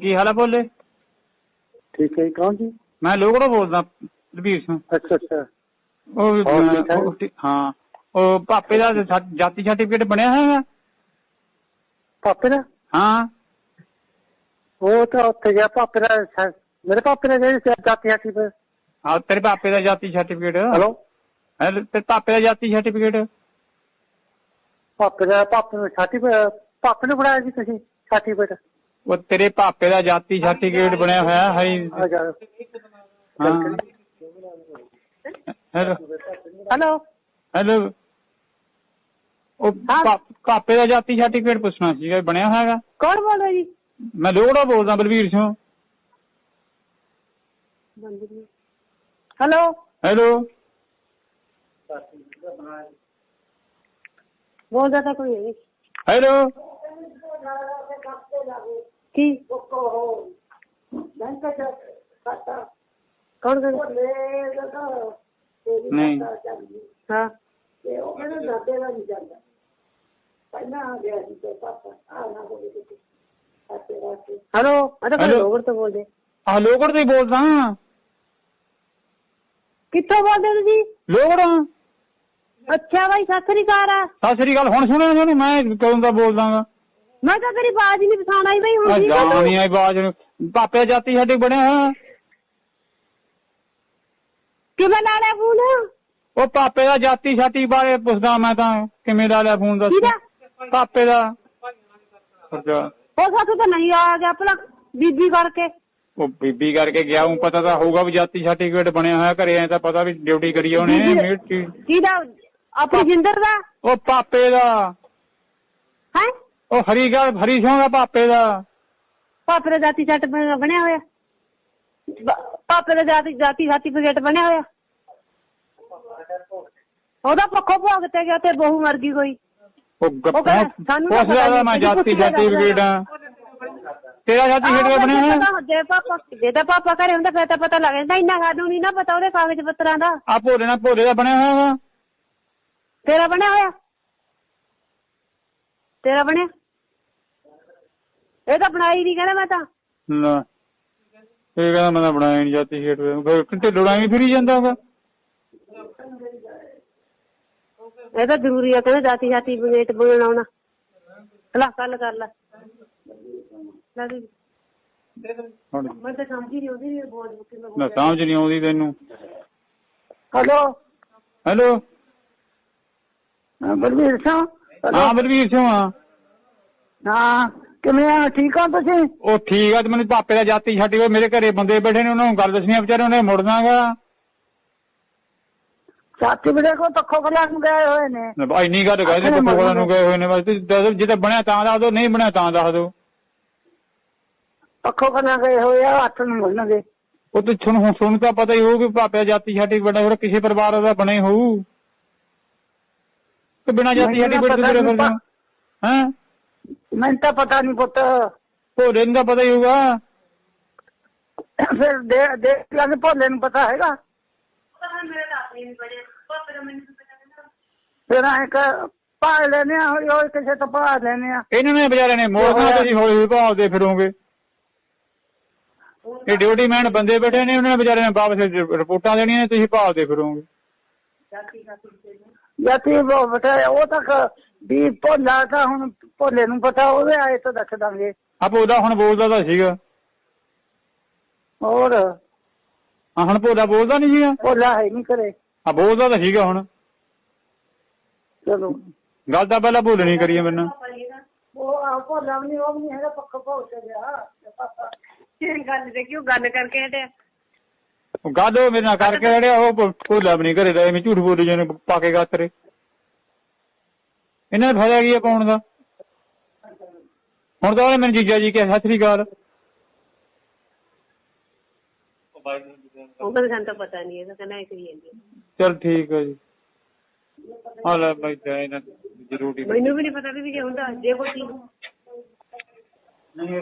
ਕੀ ਹਾਲ ਹੈ ਬੋਲੇ ਠੀਕ ਹੈ ਜੀ, ਕੌਣ ਜੀ? ਮੈਂ ਲੋਗੜੋ ਬੋਲਦਾ ਰਵੀਰ ਸਿੰਘ। ਅੱਛਾ ਅੱਛਾ। ਉਹ ਹੋਰ ਠੀਕ ਠਾਕ? ਉਹ ਹਾਂ। ਉਹ ਪਾਪੇ ਦਾ ਸਾ- ਜਾਤੀ ਸਰਟੀਫਿਕੇਟ ਬਣਿਆ ਹੈਗਾ ਪਾਪੇ ਦਾ? ਹਾਂ। ਉਹ ਤਾਂ ਉੱਥੇ ਗਿਆ ਪਾਪੇ ਦਾ ਸ- ਮੇਰੇ ਪਾਪੇ ਦਾ ਜਿਹੜੀ ਸੀ ਜਾਤੀ ਹਾਤੀ ਪਰ ਹਾਂ ਤੇਰੇ ਪਾਪੇ ਦਾ ਜਾਤੀ ਸਰਟੀਫਿਕੇਟ। ਹਲੋ? ਹੈਲੋ, ਤੇ ਪਾਪੇ ਦਾ ਜਾਤੀ ਸਰਟੀਫਿਕੇਟ? ਪਾਪੇ ਦਾ ਪਾਪੇ ਨੂੰ ਛਾਤੀ ਪਾਪੇ ਨੂੰ ਬਣਾਇਆ ਜੀ ਤੁਸੀਂ ਛਾਤੀ ਪਰ ਉਹ ਤੇਰੇ ਪਾਪੇ ਦਾ ਜਾਤੀ ਸਰਟੀਫਿਕੇਟ ਬਣਿਆ ਹੋਇਆ ਹੈ। ਹੈਲੋ। ਹਲੋ। ਹੈਲੋ। ਉਹ ਪਾ- ਪਾਪੇ ਦਾ ਜਾਤੀ ਸਰਟੀਫਿਕੇਟ ਪੁੱਛਣਾ ਸੀਗਾ ਬਣਿਆ ਹੋਇਆਗਾ? ਕੌਣ ਬੋਲ ਰਿਹਾ ਜੀ? ਮੈਂ ਲੋਗੜਾ ਬੋਲਦਾ ਬਲਵੀਰ ਸਿੰਘ। ਹਲੋ। ਹੈਲੋ। ਬੋਲਦਾ ਤਾਂ ਕੋਈ ਨਹੀਂ। ਹੈਲੋ। ਕੀ? ਕੌਣ ਕਰ ਨਹੀਂ। ਹਾਂ। ਹਲੋ ਅਰੇ Hello? ਲੋਗਰ ਤੋਂ ਬੋਲਦੇ ਆ ਲੋਗੜ ਤੋਂ ਹੀ ਬੋਲਦਾ ਕਿੱਥੋਂ ਬੋਲਦੇ ਹੋ ਤੁਸੀਂ? ਲੋਗੜ ਅੱਛਾ ਬਾਈ ਸਤਿ ਸ੍ਰੀ ਅਕਾਲ। ਆ ਸਤਿ ਸ੍ਰੀ ਅਕਾਲ। ਹੁਣ ਸੁਣਿਆ ਮੈਂ ਕਦੋਂ ਦਾ ਬੋਲਦਾਗਾ ਮੈਂ ਤਾਂ ਤੇਰੀ ਬਾਜ਼ ਨਹੀਂ ਪਛਾਣ ਆਈ ਬਈ ਹੁਣ ਕੀ ਜਾਣ ਕਰਾਂ? ਨਹੀਂ ਆਈ ਬਾਜ ਨੂੰ। ਪਾਪੇ ਦਾ ਜਾਤੀ ਸਾਡੇ ਬਣਿਆ ਕਿਵੇਂ ਲਾ ਲਿਆ ਫੋਨ? ਉਹ ਪਾਪੇ ਦਾ ਜਾਤੀ ਛਾਤੀ ਬਾਰੇ ਪੁੱਛਦਾ ਮੈਂ ਤਾਂ ਕਿਵੇਂ ਲਾ ਲਿਆ ਫੋਨ ਦੱਸ। ਕਿਹਦਾ ਪਾਪੇ ਦਾ। ਅੱਛਾ ਉਹ ਸਾਥੋਂ ਤਾਂ ਨਹੀਂ ਆ ਗਿਆ ਭਲਾ ਬੀਬੀ ਕਰਕੇ। ਉਹ ਬੀਬੀ ਕਰਕੇ ਗਿਆ ਹੂੰ ਪਤਾ ਤਾਂ ਹੋਊਗਾ ਵੀ ਜਾਤੀ ਸਰਟੀਫਿਕੇਟ ਬਣਿਆ ਹੋਇਆ ਘਰੇ ਐ ਤਾਂ ਪਤਾ ਵੀ ਡਿਊਟੀ ਕਰੀ ਆ ਉਹਨੇ ਬੀਬੀ- ਕਿਹਦਾ? ਆਪਣੀ ਜਿੰਦਰ ਦਾ? ਉਹ ਪਾਪੇ ਦਾ। ਉਹ ਹਰੀ ਗੱਲ ਹਰੀ ਸਿੰਘ ਦਾ ਪਾਪੇ ਦਾ। ਪਾਪੇ ਦਾ ਜਾਤੀ ਸੱਟ ਬਣਿਆ ਹੋਇਆ। ਪਾਪੇ ਦਾ ਜਾਤੀ ਜਾਤੀ ਸਰਟੀਫਿਕੇਟ ਬਣਿਆ ਹੋਇਆ। ਉਹਦਾ ਪੱਖੋਂ ਭੋਗ ਤੇ ਗਿਆ ਤੇ ਬਹੂ ਮਰ ਗਈ ਕੋਈ। ਉਹ ਮੈਂ ਜਾਤੀ ਤੇਰਾ ਜਾਤੀ ਬਣਿਆ ਹੋਇਆ? ਜੇ ਪਾਪਾ ਜੇ ਤਾਂ ਪਾਪਾ ਘਰੇ ਹੁੰਦਾ ਫਿਰ ਤਾਂ ਪਤਾ ਲੱਗ ਜਾਂਦਾ ਇੰਨਾ ਸਾਨੂੰ ਨਹੀਂ ਨਾ ਪਤਾ ਉਹਦੇ ਕਾਗਜ਼ ਪੱਤਰਾਂ ਦਾ। ਆ ਭੋਲੇ ਨਾਲ ਭੋਲੇ ਦਾ ਬਣਿਆ ਹੋਇਆ ਤੇਰਾ ਬਣਿਆ ਹੋਇਆ? ਤੇਰਾ ਬਣਿਆ? ਇਹ ਤਾਂ ਬਣਾਈ ਨਹੀਂ ਕਹਿੰਦਾ ਮੈਂ ਤਾਂ। ਨਾ ਇਹ ਕਹਿੰਦਾ ਮੈਂ ਤਾਂ ਬਣਾਇਆ ਨਹੀਂ ਜਾਤੀ ਸਰਟੀਫਿਕੇਟ ਫਿਰ ਢਿੱਲੋਂ ਐਵੇਂ ਫਿਰੀ ਜਾਂਦਾ ਹੋਗਾ ਇਹ ਤਾਂ ਜ਼ਰੂਰੀ ਆ ਕਹਿੰਦਾ ਜਾਤੀ ਜਾਤੀ ਬਗੇਟ ਬਣਾਉਣਾ ਲੈ ਕੱਲ ਕਰ ਲੈ। ਵੀ। ਮੈਂ ਤਾਂ ਸਮਝ ਹੀ ਨਹੀਂ ਆਉਂਦੀ ਵੀ ਬੋਲ ਬੁੱਕੀ ਮੈਂ ਨਾ ਸਮਝ ਨਹੀਂ ਆਉਂਦੀ ਤੈਨੂੰ। ਹਲੋ। ਹੈਲੋ। ਬਲਵੀਰ ਸਿੰਘ। ਹਾਂ ਬਲਵੀਰ ਸਿੰਘ ਹਾਂ। ਕਿਵੇਂ ਆ? ਠੀਕ ਆ ਤੁਸੀਂ? ਉਹ ਠੀਕ ਆ ਤੇ ਮੈਨੂੰ ਪਾਪੇ ਦਾ ਜਾਤੀ ਛੱਡੀ ਹੋਏ ਮੇਰੇ ਘਰੇ ਬੰਦੇ ਬੈਠੇ ਨੇ ਉਹਨਾਂ ਨੂੰ ਗੱਲ ਦੱਸਣੀ ਆ ਵਿਚਾਰੇ ਉਹਨੇ ਮੁੜਨਾਗਾ ਸਾਥੀ ਵੀਰੇ ਕੋ ਪੱਖੋ ਖਲਾ ਨੂੰ ਗਏ ਹੋਏ ਨੇ। ਭਾਈ ਇੰਨੀ ਗੱਲ ਕਹਿੰਦੇ ਪੱਪੂ ਵਾਲਾ ਨੂੰ ਗਏ ਹੋਏ ਨੇ ਬਸ ਤੁਸੀਂ ਦੱਸੋ ਜੇ ਤਾਂ ਬਣਿਆ ਤਾਂ ਦੱਸ ਦਿਓ ਨਹੀਂ ਬਣਿਆ ਤਾਂ ਦੱਸ ਦਿਓ ਪੱਖੋ ਖਲਾ ਗਏ ਹੋਏ ਆ ਹੱਥ ਨੂੰ ਮੁੜਨਗੇ ਉਹ ਤੇ ਤੁਹਾਨੂੰ ਹੁਣ ਸੁਣ ਤਾਂ ਪਤਾ ਹੀ ਹੋਊ ਵੀ ਪਾਪੇ ਦਾ ਜਾਤੀ ਛੱਡੀ ਬੜਾ ਹੋਰ ਕਿਸੇ ਪਰਿਵਾਰ ਦਾ ਬਣੇ ਹੋਊ। ਤੇ ਬਿਨਾਂ ਜਾਤੀ ਛੱਡੀ ਬੜੇ ਤੁਰੇ ਫਿਰਦੇ ਹਾਂ? ਮੈਨੂੰ ਤਾਂ ਪਤਾ ਨਹੀਂ ਪੁੱਤ। ਭੋਲੇ ਨੂੰ ਤਾਂ ਪਤਾ ਹੀ ਹੋਊਗਾ। ਫਿਰ ਦੇ ਦੇ ਲਾਗੇ ਭੋਲੇ ਨੂੰ ਪਤਾ ਹੈਗਾ। ਫਿਰ ਐ ਕ ਪਾ ਲੈਨੇ ਆ ਹੌਲੀ ਹੌਲੀ ਕਿਸੇ ਤੋਂ ਪਾ ਲੈਨੇ ਆ ਇਹਨਾਂ ਨੇ ਵਿਚਾਰੇ ਨੇ ਮੋੜਨਾ ਤੁਸੀਂ ਹੌਲੀ ਹੌਲੀ ਭਾਲਦੇ ਫਿਰੋਗੇ। ਇਹ ਡਿਊਟੀ ਮੈਨ ਬੰਦੇ ਬੈਠੇ ਨੇ ਉਹਨਾਂ ਨੇ ਵਿਚਾਰੇ ਨੇ ਵਾਪਸ ਰਿਪੋਰਟਾਂ ਦੇਣੀਆਂ ਤੁਸੀਂ ਭਾਲਦੇ ਫਿਰੋਗੇ। ਜਾਤੀ ਉਹ ਬਤਾ ਉਹ ਤੱਕ ਵੀ ਭੋਲਾ ਤਾਂ ਹੁਣ ਭੋਲੇ ਨੂੰ ਪਤਾ ਉਹਦੇ ਆਏ ਤਾਂ ਦੱਸ ਦਾਂਗੇ। ਆਪ ਉਹਦਾ ਹੁਣ ਬੋਲਦਾ ਤਾਂ ਸੀਗਾ। ਹੋਰ? ਹਾਂ ਹੁਣ ਭੋਲਾ ਬੋਲਦਾ ਨਹੀਂ ਸੀਗਾ? ਭੋਲਾ ਹੈ ਨਹੀਂ ਕਰੇ ਆ ਬੋਲਦਾ ਤਾਂ ਸੀਗਾ ਹੁਣ। ਚਲੋ। ਗੱਲ ਤਾਂ ਪਹਿਲਾਂ ਭੁੱਲਣੀ ਕਰੀਏ ਮੈਨੂੰ। ਉਹ ਆ ਭੋਲਾ ਵੀ ਨਹੀਂ ਉਹ ਵੀ ਨਹੀਂ ਹੈਗਾ ਪੱਕਾ ਭੋਲ ਤੇ ਗਿਆ। ਇਹ ਗੱਲ ਦੇ ਕਿਉਂ ਗੱਲ ਕਰਕੇ ਹਟਿਆ? ਉਹ ਮੇਰੇ ਨਾਲ ਕਰਕੇ ਅੜਿਆ ਉਹ ਭੋਲਾ ਵੀ ਨਹੀਂ ਘਰੇ ਦਾ ਐਵੇਂ ਝੂਠ ਬੋਲੀ ਜਾਂਦੇ ਪਾ ਕੇ ਗਾਤਰੇ ਇਹਨਾਂ ਦਾ ਫਾਇਦਾ ਕੀ ਹੈ ਪਾਉਣ ਦਾ? ਹੁਣ ਤਾਂ ਉਹਨੇ ਮੈਨੂੰ ਜੀਜਾ ਜੀ ਕਿਹਾ ਸਤਿ ਸ੍ਰੀ ਅਕਾਲ। ਉਹ ਕਹਿੰਦਾ ਸਾਨੂੰ ਤਾਂ ਪਤਾ ਨਹੀਂ ਹੈਗਾ ਕਹਿੰਦਾ ਇਹ ਕਰੀ ਜਾਂਦੀ ਚਲ ਠੀਕ ਹੈ ਜੀ। ਆ ਲੈ ਬਾਈ ਜਾ ਇਹਨਾਂ ਜ਼ਰੂਰੀ ਮੈਨੂੰ ਵੀ ਨਹੀਂ ਪਤਾ ਵੀ ਜੇ ਹੁੰਦਾ ਜੇ ਕੋਈ ਨਹੀਂ